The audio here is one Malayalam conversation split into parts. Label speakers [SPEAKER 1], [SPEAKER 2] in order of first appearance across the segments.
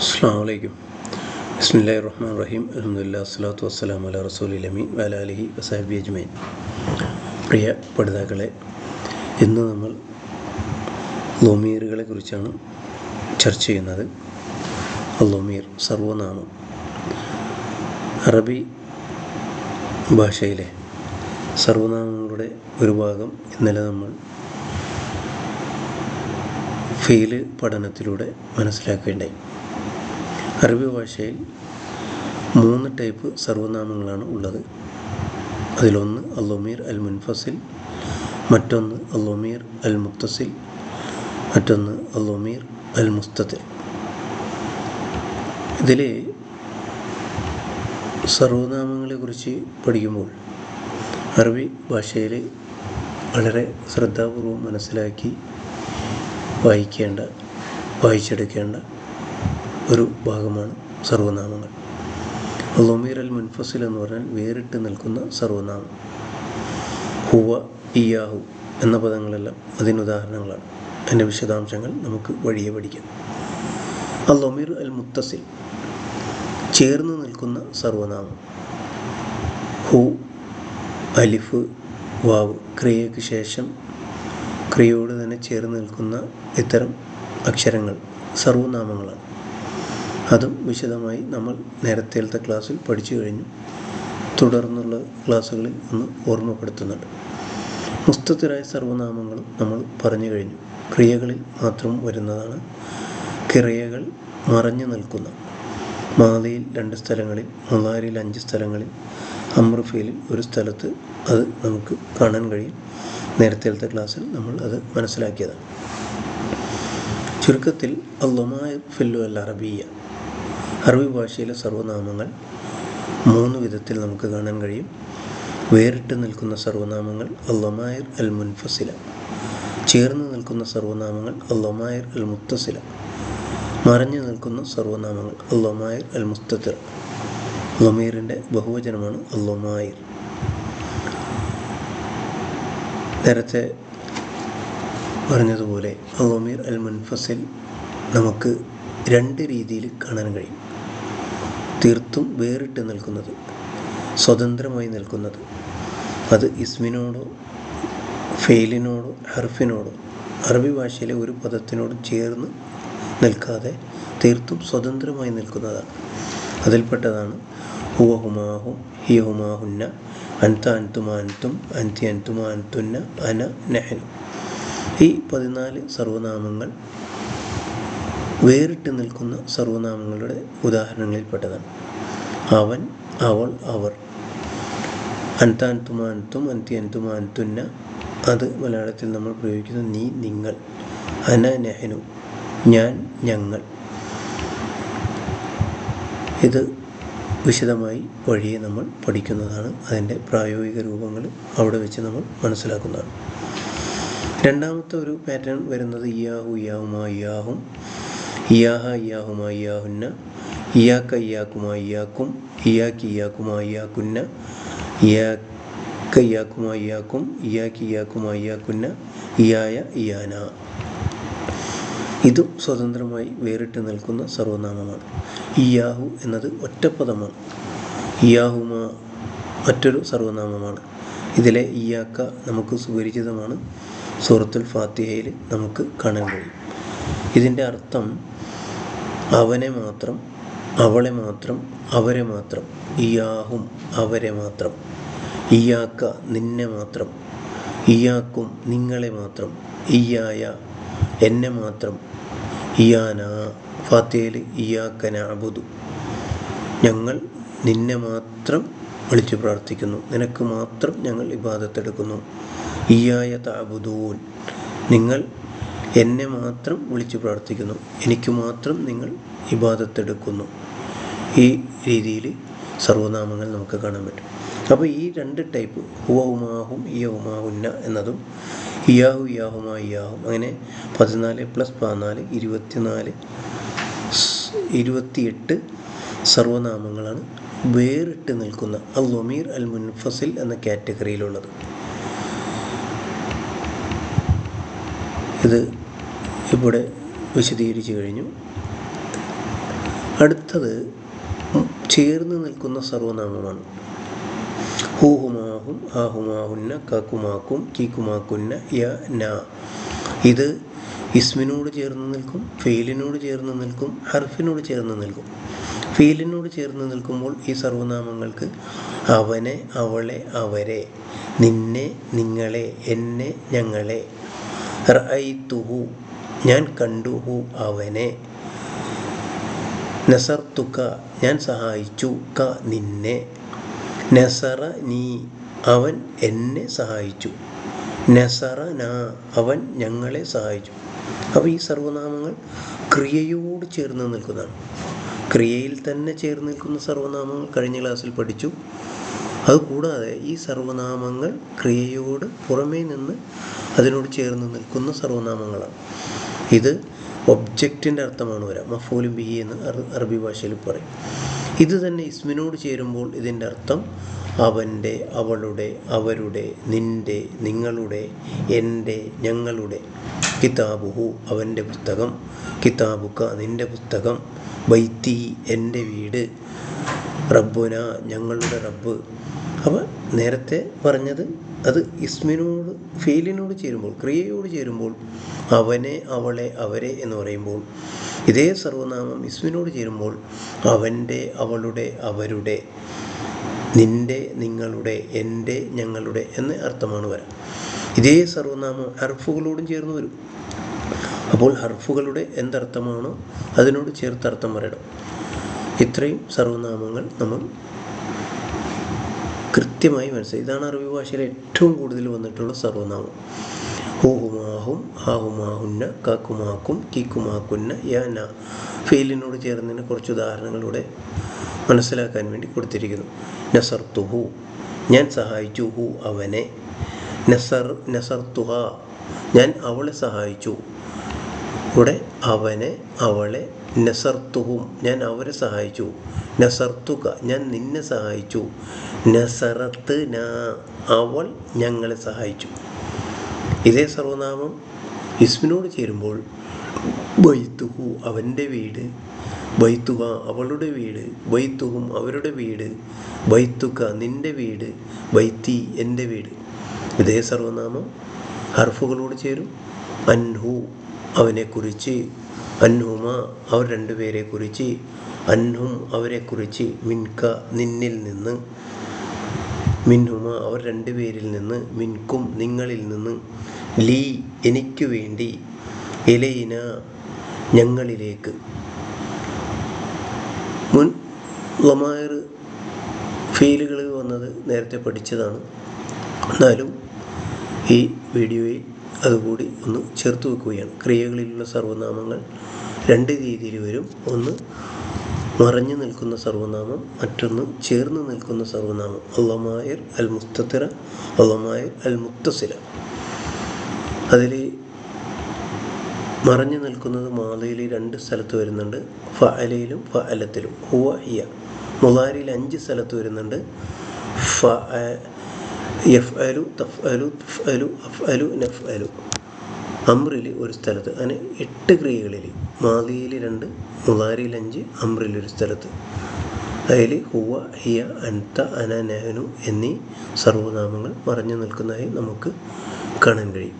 [SPEAKER 1] അസ്സാം വലൈക്കും ബിസ്മില്ലാ റഹ്മാൻ റഹീം. അലഹമുല്ലാ അസ്സലാത്തു വസ്സലാം അല റസൂലി അമീൻ വലാലിഹി വസാബി അജ്മൈൻ പ്രിയ പഠിതാക്കളെ ഇന്ന് നമ്മൾ ലൊമീറുകളെ കുറിച്ചാണ് ചർച്ച ചെയ്യുന്നത്. ലൊമീർ സർവനാമം. അറബി ഭാഷയിലെ സർവനാമങ്ങളുടെ ഒരു ഭാഗം ഇന്നലെ നമ്മൾ ഫെയിൽ പഠനത്തിലൂടെ മനസ്സിലാക്കേണ്ടായി. അറബി ഭാഷയിൽ മൂന്ന് ടൈപ്പ് സർവനാമങ്ങളാണ് ഉള്ളത്. അതിലൊന്ന് അല്ലോമീർ അൽ മുൻഫസിൽ മറ്റൊന്ന് അല്ലോമീർ അൽ മുത്തസിൽ മറ്റൊന്ന് അല്ലോമീർ അൽ മുസ്തത്തിൽ ഇതിൽ സർവനാമങ്ങളെക്കുറിച്ച് പഠിക്കുമ്പോൾ അറബി ഭാഷയിൽ വളരെ ശ്രദ്ധാപൂർവം മനസ്സിലാക്കി വായിക്കേണ്ട വായിച്ചെടുക്കേണ്ട ഒരു ഭാഗമാണ് സർവനാമങ്ങൾ. ലൊമീർ അൽ മുൻഫസിൽ എന്ന് പറഞ്ഞാൽ വേറിട്ട് നിൽക്കുന്ന സർവനാമം. ഹുവ ഇയാഹു എന്ന പദങ്ങളെല്ലാം അതിനുദാഹരണങ്ങളാണ് അതിന്റെ വിശദാംശങ്ങൾ നമുക്ക് വഴിയെ പഠിക്കാം. അൽ ലൊമീർ അൽ മുത്തസിൽ ചേർന്ന് നിൽക്കുന്ന സർവനാമം. ഹു അലിഫ് വാവ് ക്രിയയ്ക്ക് ശേഷം ക്രിയയോട് തന്നെ ചേർന്ന് നിൽക്കുന്ന ഇത്തരം അക്ഷരങ്ങൾ സർവനാമങ്ങളാണ്. അതും വിശദമായി നമ്മൾ നേരത്തേലത്തെ ക്ലാസ്സിൽ പഠിച്ചു കഴിഞ്ഞു. തുടർന്നുള്ള ക്ലാസ്സുകളിൽ ഒന്ന് ഓർമ്മപ്പെടുത്തുന്നുണ്ട്. മുസ്തത്തിരായ സർവനാമങ്ങളും നമ്മൾ പറഞ്ഞു കഴിഞ്ഞു. ക്രിയകളിൽ മാത്രം വരുന്നതാണ്. ക്രിയകൾ മറഞ്ഞു നിൽക്കുന്ന. മാലയിൽ രണ്ട് സ്ഥലങ്ങളിൽ മുലാരിൽ അഞ്ച് സ്ഥലങ്ങളിൽ അമ്രഫീലിൽ ഒരു സ്ഥലത്ത് അത് നമുക്ക് കാണാൻ കഴിയും. നേരത്തേലത്തെ ക്ലാസ്സിൽ നമ്മൾ അത് മനസ്സിലാക്കിയതാണ്. ചുരുക്കത്തിൽ അള്ളമായ ഫില്ലു അൽ അറബിയ അറബി ഭാഷയിലെ സർവനാമങ്ങൾ മൂന്ന് വിധത്തിൽ നമുക്ക് കാണാൻ കഴിയും. വേറിട്ട് നിൽക്കുന്ന സർവനാമങ്ങൾ അല്ലമായർ അൽ മുൻഫസില ചേർന്ന് നിൽക്കുന്ന സർവനാമങ്ങൾ അല്ലമായർ അൽ മുത്തസില മറഞ്ഞു നിൽക്കുന്ന സർവനാമങ്ങൾ അല്ലമായർ അൽ മുസ്തത്തിർ ലൊമീറിന്റെ ബഹുവചനമാണ് അല്ലമായർ നേരത്തെ പറഞ്ഞതുപോലെ അള്ളമീർ അൽ മുൻഫസിൽ നമുക്ക് രണ്ട് രീതിയിൽ കാണാൻ കഴിയും. തീർത്തും വേറിട്ട് നിൽക്കുന്നത് സ്വതന്ത്രമായി നിൽക്കുന്നത്. അത് ഇസ്മിനോടോ ഫെയിലിനോടോ ഹർഫിനോടോ അറബി ഭാഷയിലെ ഒരു പദത്തിനോട് ചേർന്ന് നിൽക്കാതെ തീർത്തും സ്വതന്ത്രമായി നിൽക്കുന്നതാണ്. അതിൽപ്പെട്ടതാണ് ഹുവ ഹിയഹുമാഹുന്ന ഹിയ ഹുമാഹുന്ന അൻത അൻതുമാൻതും അൻതും അൻതി അന നെഹൻ ഈ പതിനാല് സർവനാമങ്ങൾ വേറിട്ട് നിൽക്കുന്ന സർവനാമങ്ങളുടെ ഉദാഹരണങ്ങളിൽപ്പെട്ടതാണ്. അവൻ അവൾ അവർ. അൻത അൻതുമ അൻതും അൻതി അൻതുമ അൻതുന്ന അത് മലയാളത്തിൽ നമ്മൾ പ്രയോഗിക്കുന്ന നീ നിങ്ങൾ. അന നെഹനു. ഞാൻ ഞങ്ങൾ. ഇത് വിശദമായി വഴിയെ നമ്മൾ പഠിക്കുന്നതാണ്. അതിന്റെ പ്രായോഗിക രൂപങ്ങൾ അവിടെ വെച്ച് നമ്മൾ മനസ്സിലാക്കുന്നതാണ്. രണ്ടാമത്തെ ഒരു പാറ്റേൺ വരുന്നത് ഇയാഹു ഇയാഹുമാ ഇയാഹും ഇയാഹ ഇയാഹുമാ ഇയാക്ക ഇയാക്കുമായിയാക്കും ഇയാക്കി ഇയാക്കുമായിയാക്കുന്ന ഇയാക്കുന്ന ഇയാക്ക ഇയാക്കുമാ ഇയാക്കും ഇയാക്കി ഇയാക്കുമായിയാക്കുന്ന ഇയായ ഇയാന. ഇതും സ്വതന്ത്രമായി വേറിട്ട് നിൽക്കുന്ന സർവനാമമാണ്. ഇയാഹു എന്നത് ഒറ്റപ്പദമാണ്. ഇയാഹുമ മറ്റൊരു സർവനാമമാണ്. ഇതിലെ ഇയാക്ക നമുക്ക് സുപരിചിതമാണ്. സൂറത്തുൽ ഫാത്തിഹയിൽ നമുക്ക് കാണാൻ കഴിയും. ഇതിന്റെ അർത്ഥം അവനെ മാത്രം അവളെ മാത്രം അവരെ മാത്രം ഇയാഹും അവരെ മാത്രം ഇയാക്ക നിന്നെ മാത്രം ഇയാക്കും നിങ്ങളെ മാത്രം ഇയായ എന്നെ മാത്രം ഇയാന ഫാത്തേൽ ഇയാക്കന അബുദു ഞങ്ങൾ നിന്നെ മാത്രം വിളിച്ചു പ്രാർത്ഥിക്കുന്നു. നിനക്ക് മാത്രം ഞങ്ങൾ ഇബാദത്തെടുക്കുന്നു ഇയായ താബുദൂൻ നിങ്ങൾ എന്നെ മാത്രം വിളിച്ചു പ്രാർത്ഥിക്കുന്നു. എനിക്ക് മാത്രം നിങ്ങൾ ഇബാദത്തെടുക്കുന്നു. ഈ രീതിയിൽ സർവനാമങ്ങൾ നമുക്ക് കാണാൻ പറ്റും. അപ്പോൾ ഈ രണ്ട് ടൈപ്പ് ഹുവഹുമാഹും ഇയഹുമാഹുന്ന എന്നതും ഇയാഹു ഇയാഹുമാ ഇയാഹും അങ്ങനെ പതിനാല് പ്ലസ് പതിനാല് ഇരുപത്തിനാല് ഇരുപത്തിയെട്ട് സർവനാമങ്ങളാണ് വേറിട്ട് നിൽക്കുന്ന അൽ ഒമീർ അൽ മുൻഫസിൽ എന്ന കാറ്റഗറിയിലുള്ളത്. ഇത് ഇവിടെ വിശദീകരിച്ചു കഴിഞ്ഞു. അടുത്തത് ചേർന്ന് നിൽക്കുന്ന സർവനാമമാണ്. ഹൂഹുമാഹും ആഹുമാഹുന്ന കാക്കുമാക്കും കീക്കുമാക്കുന്ന യ ന. ഇത് ഇസ്മിനോട് ചേർന്ന് നിൽക്കും ഫെയിലിനോട് ചേർന്ന് നിൽക്കും ഹർഫിനോട് ചേർന്ന് നിൽക്കും. ഫീലിനോട് ചേർന്ന് നിൽക്കുമ്പോൾ ഈ സർവനാമങ്ങൾക്ക് അവനെ അവളെ അവരെ നിന്നെ നിങ്ങളെ എന്നെ ഞങ്ങളെ റഅയ്തുഹു ഞാൻ കണ്ടു ഹു അവനെ. നസർത്തുക ഞാൻ സഹായിച്ചു ക നിന്നെ. നസറ നീ അവൻ എന്നെ സഹായിച്ചു. നസറ നാ അവൻ ഞങ്ങളെ സഹായിച്ചു. അപ്പോൾ ഈ സർവനാമങ്ങൾ ക്രിയയോട് ചേർന്ന് നിൽക്കുന്നതാണ്. ക്രിയയിൽ തന്നെ ചേർന്ന് നിൽക്കുന്ന സർവനാമങ്ങൾ കഴിഞ്ഞ ക്ലാസ്സിൽ പഠിച്ചു. അതുകൂടാതെ ഈ സർവനാമങ്ങൾ ക്രിയയോട് പുറമേ നിന്ന് അതിനോട് ചേർന്ന് നിൽക്കുന്ന സർവനാമങ്ങളാണ്. ഇത് ഒബ്ജക്റ്റിന്റെ അർത്ഥമാണ് വരാം. മഫൂലും ബി എന്ന് അറബി ഭാഷയിൽ പറയും. ഇത് തന്നെ ഇസ്മിനോട് ചേരുമ്പോൾ ഇതിന്റെ അർത്ഥം അവന്റെ അവളുടെ അവരുടെ നിന്റെ നിങ്ങളുടെ എന്റെ ഞങ്ങളുടെ. കിതാബുഹു അവന്റെ പുസ്തകം കിതാബുക്ക നിന്റെ പുസ്തകം ബൈത്തി എന്റെ വീട് റബ്ബുന ഞങ്ങളുടെ റബ്ബ്. അപ്പോൾ നേരത്തെ പറഞ്ഞത് അത് ഇസ്മിനോട് ഫീലിനോട് ചേരുമ്പോൾ ക്രിയയോട് ചേരുമ്പോൾ അവനെ അവളെ അവരെ എന്ന് പറയുമ്പോൾ ഇതേ സർവനാമം ഇസ്മിനോട് ചേരുമ്പോൾ അവന്റെ അവളുടെ അവരുടെ നിന്റെ നിങ്ങളുടെ എന്റെ ഞങ്ങളുടെ എന്ന അർത്ഥമാണ് വരാം. ഇതേ സർവനാമം ഹർഫുകളോടും ചേർന്ന് വരും. അപ്പോൾ ഹർഫുകളുടെ എന്തർത്ഥമാണോ അതിനോട് ചേർത്ത് അർത്ഥം പറയണം. ഇത്രയും സർവനാമങ്ങൾ നമ്മൾ കൃത്യമായി മനസ്സിലായി. ഇതാണ് അറബി ഭാഷയിൽ ഏറ്റവും കൂടുതൽ വന്നിട്ടുള്ള സർവനാമം. ഹൂഹുമാഹും ഹാഹുമാഹുന്ന കാക്കുമാക്കും കീക്കുമാക്കുന്ന യാന. ഫീലിനോട് ചേർന്നതിന് കുറച്ച് ഉദാഹരണങ്ങളിലൂടെ മനസ്സിലാക്കാൻ വേണ്ടി കൊടുത്തിരിക്കുന്നു. നസർത്തുഹു ഞാൻ സഹായിച്ചു ഹു അവനെ. നസർ നസർത്തുഹ ഞാൻ അവളെ സഹായിച്ചു. ഇവിടെ അവനെ അവളെ നസർത്തുഹും ഞാൻ അവരെ സഹായിച്ചു. നസർത്തുക ഞാൻ നിന്നെ സഹായിച്ചു. നസറത്ത് നാ അവൾ ഞങ്ങളെ സഹായിച്ചു. ഇതേ സർവനാമം ഇസ്മിനോട് ചേരുമ്പോൾ ബൈത്തുഹു അവന്റെ വീട്. ബൈത്തുക അവളുടെ വീട്. ബൈത്തുഹും അവരുടെ വീട്. ബൈത്തുക നിന്റെ വീട്. ബൈത്തി എന്റെ വീട്. ഇതേ സർവനാമം ഹർഫുകളോട് ചേരും. അൻഹു അവനെക്കുറിച്ച് അൻഹുമ അവർ രണ്ടുപേരെ കുറിച്ച് അൻഹും അവരെക്കുറിച്ച് മിൻക നിന്നിൽ നിന്ന് മിൻഹുമ അവർ രണ്ടുപേരിൽ നിന്ന് മിൻകും നിങ്ങളിൽ നിന്ന് ലീ എനിക്ക് വേണ്ടി ഇലയിന ഞങ്ങളിലേക്ക്. മുൻ ലമായർ ഫീലുകൾ വന്നത് നേരത്തെ പഠിച്ചതാണ്. എന്നാലും ഈ വീഡിയോയിൽ അതുകൂടി ഒന്ന് ചേർത്ത് വെക്കുകയാണ്. ക്രിയകളിലുള്ള സർവനാമങ്ങൾ രണ്ട് രീതിയിൽ വരും. ഒന്ന് മറഞ്ഞു നിൽക്കുന്ന സർവനാമം മറ്റൊന്ന് ചേർന്ന് നിൽക്കുന്ന സർവനാമം. അള്ളമായർ അൽ മുസ്തത്തിറ അള്ളമായർ അൽ മുത്തസില അതിൽ മറഞ്ഞു നിൽക്കുന്നത് മാതയിൽ രണ്ട് സ്ഥലത്ത് വരുന്നുണ്ട്. ഫ അലയിലും ഫ അലത്തിലും ഹുവ ഇയ മുലാരിയിൽ അഞ്ച് സ്ഥലത്ത് വരുന്നുണ്ട്. ഫ എഫ് അലു തഫ് അലു തഫ് അലു അഫ് അലു നഫ് അലു അമ്രിൽ ഒരു സ്ഥലത്ത് അങ്ങനെ എട്ട് ക്രിയകളിൽ മാതിയിൽ രണ്ട് മുതാരിയിൽ അഞ്ച് അമ്രിൽ ഒരു സ്ഥലത്ത്. അതിൽ ഹുവ ഹിയ അൻത അന നഹനു എന്നീ സർവനാമങ്ങൾ മറഞ്ഞു നിൽക്കുന്നതായി നമുക്ക് കാണാൻ കഴിയും.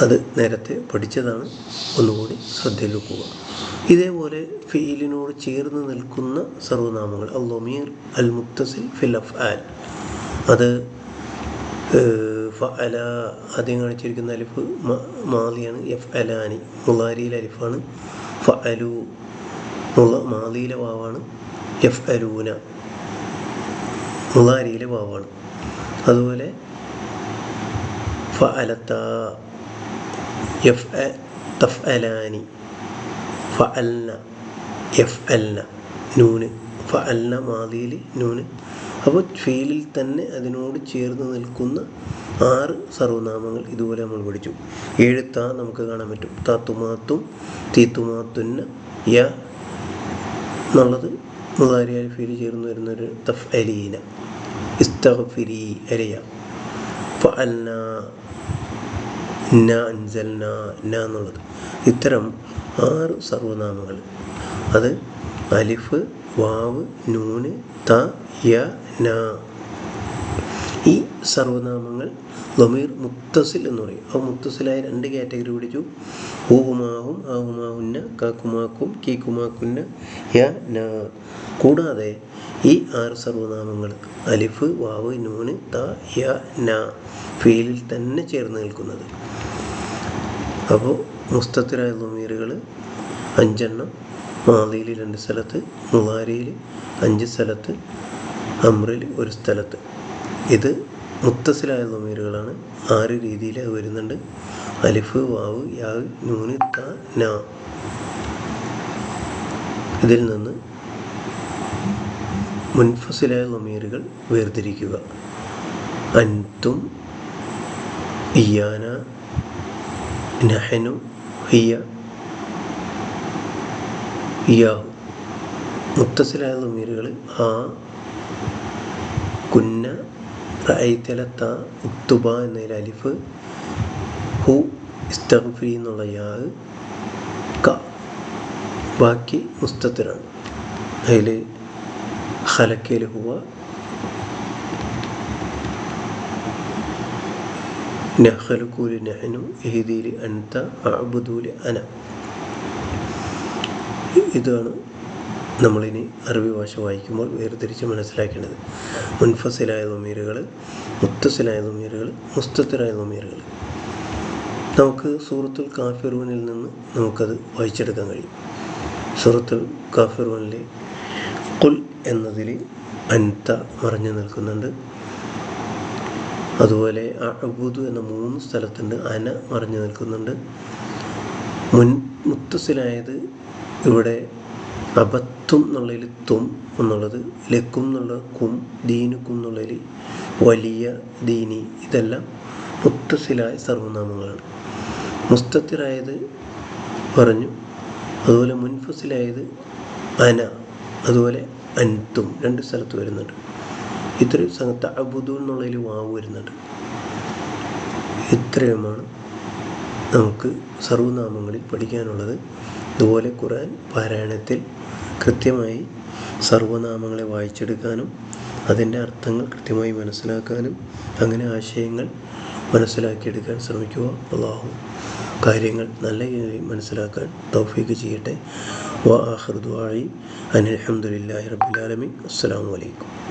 [SPEAKER 1] അത് നേരത്തെ പഠിച്ചതാണ്. ഒന്നുകൂടി ശ്രദ്ധയിൽ വെക്കുക. ഇതേപോലെ ഫീലിനോട് ചേർന്ന് നിൽക്കുന്ന സർവനാമങ്ങൾ അൽ അൽ മുത്തസിൽ ഫിൽ അഫ് ആൽ അത് ഫഅല അല ആദ്യം കാണിച്ചിരിക്കുന്ന അലിഫ് മാലിയാണ് എഫ് അലാനി മുളാരിയിൽ അലിഫാണ്. ഫ അലു മുള മാലിയിലെ വാവാണ്. എഫ് അലൂന മുളാരിയിലെ വാവാണ്. അതുപോലെ ഫ അലത്ത എഫ് തഫ് അലാനി ഫ അൽന എഫ് അൽന നൂന് ഫ അൽന മാലിയിൽ നൂന്. അപ്പോൾ ഫീലിൽ തന്നെ അതിനോട് ചേർന്ന് നിൽക്കുന്ന ആറ് സർവനാമങ്ങൾ ഇതുപോലെ നമ്മൾ പഠിച്ചു. ഏഴ് താ നമുക്ക് കാണാൻ പറ്റും. താത്തുമാത്തും തീത്തുമാത്തുന്ന യ എന്നുള്ളത് മുതാരിയാൽ ഫീൽ ചേർന്ന് വരുന്ന ഒരു തഫ് അലീന ഇസ്തഫിരി അരയ എന്നുള്ളത്. ഇത്തരം ആറ് സർവനാമങ്ങൾ. അത് അലിഫ് വാവ് നൂന് ത യ ന. ഈ സർവനാമങ്ങൾ ലമീർ മുത്തസിൽ എന്ന് പറയും. ആ മുത്തസിലായ രണ്ട് കാറ്റഗറി പിടിച്ചു. ഊവുമാവും ആവുമാവുന്ന കാക്കുമാക്കും കീക്കുമാക്കുന്ന യ ന. കൂടാതെ ഈ ആറ് സർവനാമങ്ങൾ അലിഫ് വാവ് നൂന് ത യ ന ഫീലിൽ തന്നെ ചേർന്ന് നിൽക്കുന്നത്. അപ്പോൾ മുസ്തത്തിരായ ലമീറുകൾ അഞ്ചെണ്ണം മാലിയിൽ രണ്ട് സ്ഥലത്ത് മുവാരിയിൽ അഞ്ച് സ്ഥലത്ത് അമ്രിൽ ഒരു സ്ഥലത്ത്. ഇത് മുത്തസിലായ നൊമീരുകളാണ് ആറ് രീതിയിൽ വരുന്നുണ്ട്? അലിഫ് വാവ് യാവ് നൂന് ത ന. ഇതിൽ നിന്ന് മുൻഫസിലായ നൊമീറുകൾ വേർതിരിക്കുക. അൻതും ഇയാന നഹനു ഹിയ ഇയാഹു മുത്തസിലായ മീരുകൾ ആ കുന്ന റൈത്തലത്ത ഉത്തുബ എന്നതിൽ അലിഫ് ഹു ഇസ്തഫി എന്നുള്ള യാ ക ബാക്കി മുസ്തത്തിലാണ് അതിൽ ഹലക്കയിൽ ഹുവ നഹലുക്കൂലി നഹനു എഹിദിയിൽ അൻത അബുദൂലി അന. ഇതാണ് നമ്മളിനി അറബി ഭാഷ വായിക്കുമ്പോൾ വേർതിരിച്ച് മനസ്സിലാക്കേണ്ടത്. മുൻഫസിലായ ദമീറുകൾ മുത്തസിലായ ദമീറുകൾ മുസ്തത്തിലായ ദമീറുകൾ നമുക്ക് സൂറത്തുൽ കാഫിറൂനിൽ നിന്ന് നമുക്കത് വായിച്ചെടുക്കാൻ കഴിയും. സൂറത്തുൽ കാഫിറൂനിലെ കുൽ എന്നതിൽ അൻത മറഞ്ഞു നിൽക്കുന്നുണ്ട്. അതുപോലെ അബുദു എന്ന മൂന്ന് സ്ഥലത്തുണ്ട് അന മറഞ്ഞു നിൽക്കുന്നുണ്ട്. മുൻ മുത്തസിലായത് ഇവിടെ അബത്തും എന്നുള്ളതിൽ തും എന്നുള്ളത് ലക്കും എന്നുള്ള കും ദീനുക്കും എന്നുള്ളതിൽ വലിയ ദീനി ഇതെല്ലാം മുത്തസിലായ സർവനാമങ്ങളാണ്. മുസ്തത്തിലായത് പറഞ്ഞു അതുപോലെ മുൻഫസിലായത് അന അതുപോലെ അൻതും രണ്ട് സ്ഥലത്ത് വരുന്നുണ്ട്. ഇത്രയും സ്ഥലത്ത് അബുദു എന്നുള്ളതിൽ വാവ് വരുന്നുണ്ട്. ഇത്രയുമാണ് നമുക്ക് സർവനാമങ്ങളിൽ പഠിക്കാനുള്ളത്. ഇതുപോലെ ഖുർആൻ പാരായണത്തിൽ കൃത്യമായി സർവനാമങ്ങളെ വായിച്ചെടുക്കാനും അതിന്റെ അർത്ഥങ്ങൾ കൃത്യമായി മനസ്സിലാക്കാനും അങ്ങനെ ആശയങ്ങൾ മനസ്സിലാക്കിയെടുക്കാൻ ശ്രമിക്കുക. അള്ളാഹു കാര്യങ്ങൾ നല്ല രീതിയിൽ മനസ്സിലാക്കാൻ തൗഫീഖ് ചെയ്യട്ടെ. വാ ആഹൃദുവായി അഹമ്മദില്ലാഹി റബ്ബുലാലമി അസ്സാം വലൈക്കും